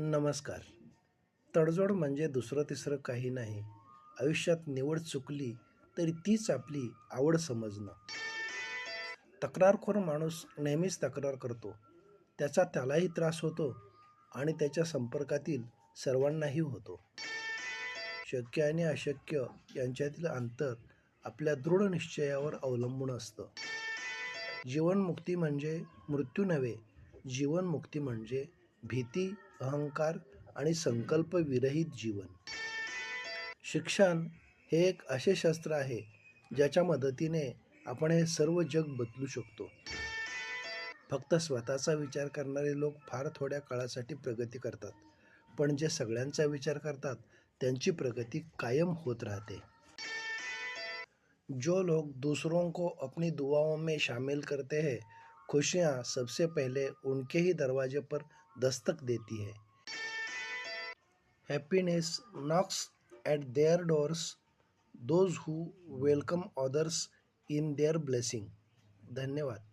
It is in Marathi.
नमस्कार. तडजोड म्हणजे दुसरं तिसरं काही नाही. आयुष्यात निवड चुकली तरी तीच आपली आवड समजणं. तक्रारखोर माणूस नेहमीच तक्रार करतो. त्याचा त्यालाही त्रास होतो आणि त्याच्या संपर्कातील सर्वांनाही होतो. शक्य आणि अशक्य यांच्यातील अंतर आपल्या दृढ निश्चयावर अवलंबून असतं. जीवनमुक्ती म्हणजे मृत्यू नव्हे जीवनमुक्ती म्हणजे भीती अहंकार आणि संकल्पविरहित जीवन. शिक्षण हे एक असे शास्त्र आहे ज्याच्या मदतीने आपण हे सर्व जग बदलू शकतो. फक्त स्वतःचा विचार करणारे लोक फार थोड्या काळासाठी प्रगती करतात पण जे सगळ्यांचा विचार करतात त्यांची प्रगती कायम होत राहते. जो लोग दूसरों को अपनी दुआओं में शामिल करते हैं खुशियाँ सबसे पहले उनके ही दरवाजे पर दस्तक देती है। Happiness knocks at their doors those who welcome others in their blessing धन्यवाद।